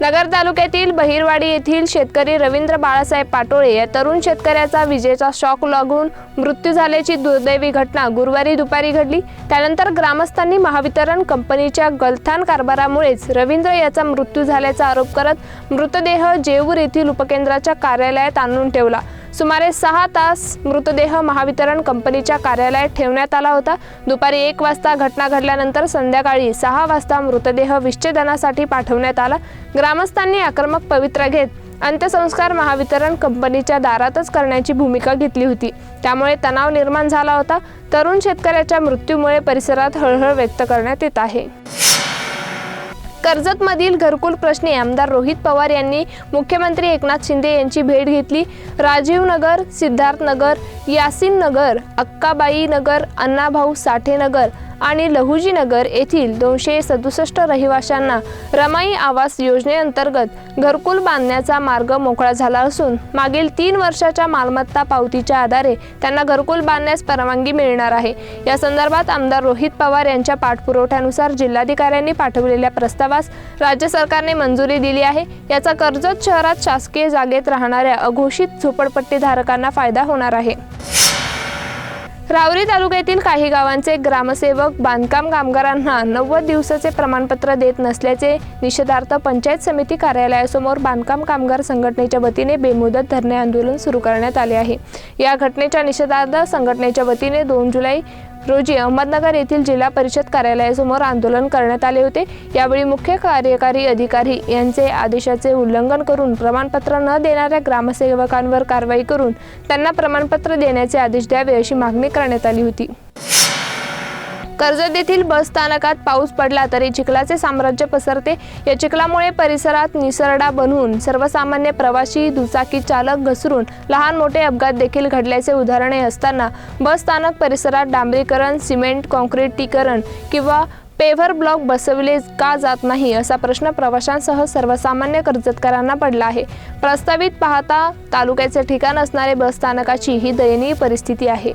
नगर तालुक्यातील बहिरवाडी येथील शेतकरी रवींद्र बाळासाहेब पाटोळे या तरुण शेतकऱ्याचा विजेचा शॉक लागून मृत्यू झाल्याची दुर्दैवी घटना गुरुवारी दुपारी घडली. त्यानंतर ग्रामस्थांनी महावितरण कंपनीच्या गलथान कारभारामुळेच रवींद्र याचा मृत्यू झाल्याचा आरोप करत मृतदेह जेऊर येथील उपकेंद्राच्या कार्यालयात आणून ठेवला. सुमारे सहा तास मृतदेह महावितरण कंपनीच्या कार्यालयात ठेवण्यात आला होता. दुपारी एक वाजता घटना घडल्यानंतर संध्याकाळी सहा वाजता मृतदेह विच्छेदनासाठी पाठवण्यात आला. ग्रामस्थांनी आक्रमक पवित्रा घेत अंत्यसंस्कार महावितरण कंपनीच्या दारातच करण्याची भूमिका घेतली होती. त्यामुळे तणाव निर्माण झाला होता. तरुण शेतकऱ्याच्या मृत्यूमुळे परिसरात हळहळ व्यक्त करण्यात येत आहे. कर्जतमधील घरकुल प्रश्नी आमदार रोहित पवार यांनी मुख्यमंत्री एकनाथ शिंदे यांची भेट घेतली. राजीव नगर सिद्धार्थ नगर यासिन नगर अक्काबाई नगर अण्णाभाऊ साठे नगर आणि लहुजी नगर येथील दोनशे सदुसष्ट रहिवाशांना रमाई आवास योजनेअंतर्गत घरकुल बांधण्याचा मार्ग मोकळा झाला असून मागील तीन वर्षाच्या मालमत्ता पावतीच्या आधारे त्यांना घरकुल बांधण्यास परवानगी मिळणार आहे. या संदर्भात आमदार रोहित पवार यांच्या पाठपुरवठ्यानुसार जिल्हाधिकाऱ्यांनी पाठवलेल्या प्रस्तावास राज्य सरकारने मंजुरी दिली आहे. याचा कर्जत शहरात शासकीय जागेत राहणाऱ्या अघोषित झोपडपट्टीधारकांना फायदा होणार आहे. रावरी तालुक्यातील काही गावांचे ग्रामसेवक बांधकाम कामगारांना नव्वद दिवसाचे प्रमाणपत्र देत नसल्याचे निषेधार्थ पंचायत समिती कार्यालयासमोर बांधकाम कामगार संघटनेच्या वतीने बेमुदत धरणे आंदोलन सुरू करण्यात आले आहे. या घटनेच्या निषेधार्थ संघटनेच्या वतीने दोन जुलै रोजी अहमदनगर येथील जिल्हा परिषद कार्यालयासमोर आंदोलन करण्यात आले होते. यावेळी मुख्य कार्यकारी अधिकारी यांचे आदेशाचे उल्लंघन करून प्रमाणपत्र न देणाऱ्या ग्रामसेवकांवर कारवाई करून त्यांना प्रमाणपत्र देण्याचे आदेश द्यावे अशी मागणी करण्यात आली होती. कर्जत येथील बस स्थानकात पाऊस पडला तरी चिखलाचे साम्राज्य पसरते. या चिखलामुळे परिसरात निसरडा बनवून सर्वसामान्य प्रवासी दुचाकी चालक घसरून लहान मोठे अपघात देखील घडल्याचे उदाहरणे असताना बस स्थानक परिसरात डांबरीकरण सिमेंट कॉन्क्रिटीकरण किंवा पेव्हर ब्लॉक बसवले का जात नाही असा प्रश्न प्रवाशांसह सर्वसामान्य कर्जतकरांना पडला आहे. प्रस्तावित पाहता तालुक्याचे ठिकाण असणारे बस स्थानकाची ही दयनीय परिस्थिती आहे.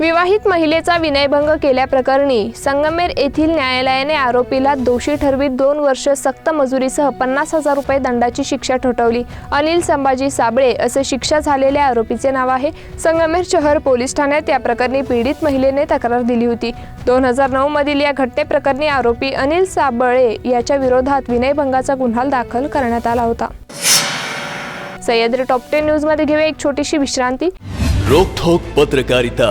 विवाहित महिलेचा विनयभंग केल्याप्रकरणी संगमेर येथील न्यायालयाने आरोपीला दोषी ठरवीत दोन वर्ष सक्त मजुरीसह पन्नास हजार रुपये दंडाची शिक्षा ठोठवली. अनिल संभाजी साबळे असे शिक्षा झालेल्या आरोपीचे नाव आहे. संगमेर शहर पोलीस ठाण्यात या प्रकरणी पीडित महिलेने तक्रार दिली होती. दोन हजार नऊ मधील या घटनेप्रकरणी आरोपी अनिल साबळे याच्या विरोधात विनयभंगाचा गुन्हा दाखल करण्यात आला होता. सह्याद्री टॉप टेन न्यूजमध्ये घेऊया एक छोटीशी विश्रांती. रोखोक पत्रकारिता.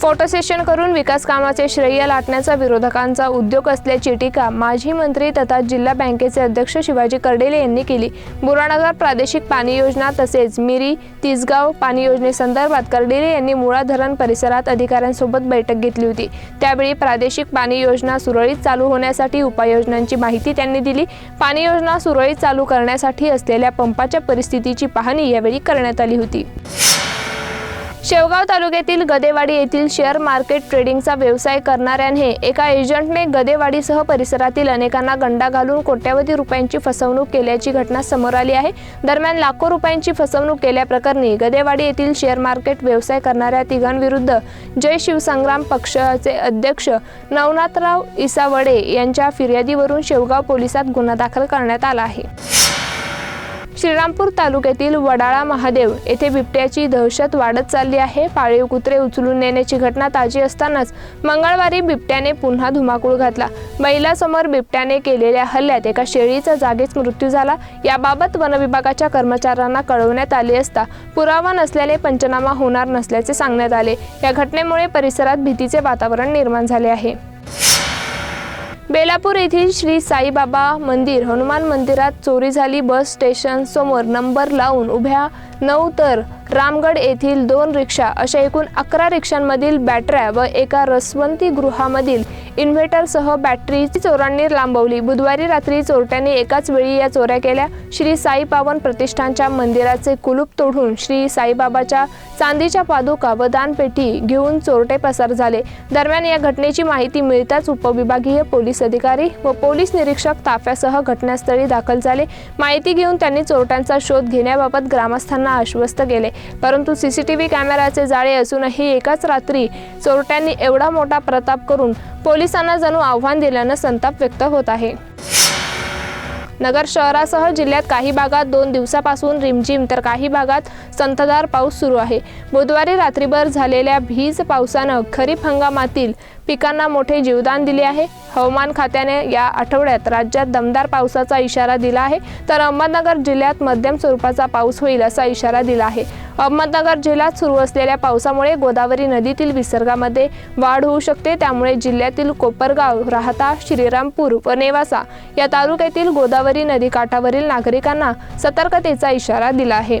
फोटो सेशन करून विकास कामाचे श्रेय लाटण्याचा विरोधकांचा उद्योग असल्याची टीका माजी मंत्री तथा जिल्हा बँकेचे अध्यक्ष शिवाजी कर्डेले यांनी केली. बुरानगर प्रादेशिक पाणी योजना तसेच मिरी तिसगाव पाणी योजनेसंदर्भात कर्डेले यांनी मुळा धरण परिसरात अधिकाऱ्यांसोबत बैठक घेतली होती. त्यावेळी प्रादेशिक पाणी योजना सुरळीत चालू होण्यासाठी उपाययोजनांची माहिती त्यांनी दिली. पाणी योजना सुरळीत चालू करण्यासाठी असलेल्या पंपाच्या परिस्थितीची पाहणी यावेळी करण्यात आली होती. शेवगाव तालुक्यातील गदेवाडी येथील शेअर मार्केट ट्रेडिंगचा व्यवसाय करणाऱ्याने एका एजंटने गदेवाडीसह परिसरातील अनेकांना गंडा घालून कोट्यावधी रुपयांची फसवणूक केल्याची घटना समोर आली आहे. दरम्यान लाखो रुपयांची फसवणूक केल्याप्रकरणी गदेवाडी येथील शेअर मार्केट व्यवसाय करणाऱ्या तिघांविरुद्ध जय शिवसंग्राम पक्षाचे अध्यक्ष नवनाथराव इसावडे यांच्या फिर्यादीवरून शेवगाव पोलिसात गुन्हा दाखल करण्यात आला आहे. श्रीरामपूर तालुक्यातील वडाळा महादेव येथे बिबट्याची दहशत वाढत चालली आहे. पाळीव कुत्रे उचलून नेण्याची घटना ताजी असतानाच मंगळवारी बिबट्याने पुन्हा धुमाकूळ घातला. महिलासमोर बिबट्याने केलेल्या हल्ल्यात एका शेळीचा जागीच मृत्यू झाला. याबाबत वनविभागाच्या कर्मचाऱ्यांना कळवण्यात आले असता पुरावा नसल्याने पंचनामा होणार नसल्याचे सांगण्यात आले. या घटनेमुळे परिसरात भीतीचे वातावरण निर्माण झाले आहे. बेलापूर येथील श्री साईबाबा मंदिर हनुमान मंदिरात चोरी झाली. बस स्टेशन समोर नंबर लावून उभ्या नऊ तर रामगड येथील दोन रिक्षा अशा एकूण अकरा रिक्षांमधील बॅटऱ्या व एका रसवंती गृहामधील इन्व्हर्टरसह बॅटरी चोरांनी लांबवली. बुधवारी रात्री चोरट्यांनी एकाच वेळी या चोऱ्या केल्या. श्री साई पावन प्रतिष्ठानच्या मंदिराचे कुलूप तोडून श्री साईबाबाच्या चांदीच्या पादुका व दानपेटी घेऊन चोरटे पसार झाले. दरम्यान या घटनेची माहिती मिळताच उपविभागीय पोलीस अधिकारी व पोलीस निरीक्षक ताफ्यासह घटनास्थळी दाखल झाले. माहिती घेऊन त्यांनी चोरट्यांचा शोध घेण्याबाबत ग्रामस्थांना आश्वस्त केले. परंतु सीसीटीव्ही कॅमेराचे जाळे असूनही एकाच रात्री चोरट्यांनी एवढा मोठा प्रताप करून पोलिसांना जणू आव्हान दिल्यानं संताप व्यक्त होत आहे. नगर शहरासह जिल्ह्यात काही भागात दोन दिवसापासून रिमझिम तर काही भागात संततधार पाऊस सुरू आहे. बुधवारी रात्रीभर झालेल्या भीज पावसानं खरीप हंगामातील पिकांना मोठे जीवदान दिले आहे. हवामान खात्याने या आठवड्यात राज्यात दमदार पावसाचा इशारा दिला आहे. तर अहमदनगर जिल्ह्यात मध्यम स्वरूपाचा पाऊस होईल असा इशारा दिला आहे. अहमदनगर जिल्ह्यात सुरू असलेल्या पावसामुळे गोदावरी नदीतील विसर्गामध्ये वाढ होऊ शकते. त्यामुळे जिल्ह्यातील कोपरगाव राहता श्रीरामपूर व नेवासा या तालुक्यातील गोदावरी नदी काठावरील नागरिकांना सतर्कतेचा इशारा दिला आहे.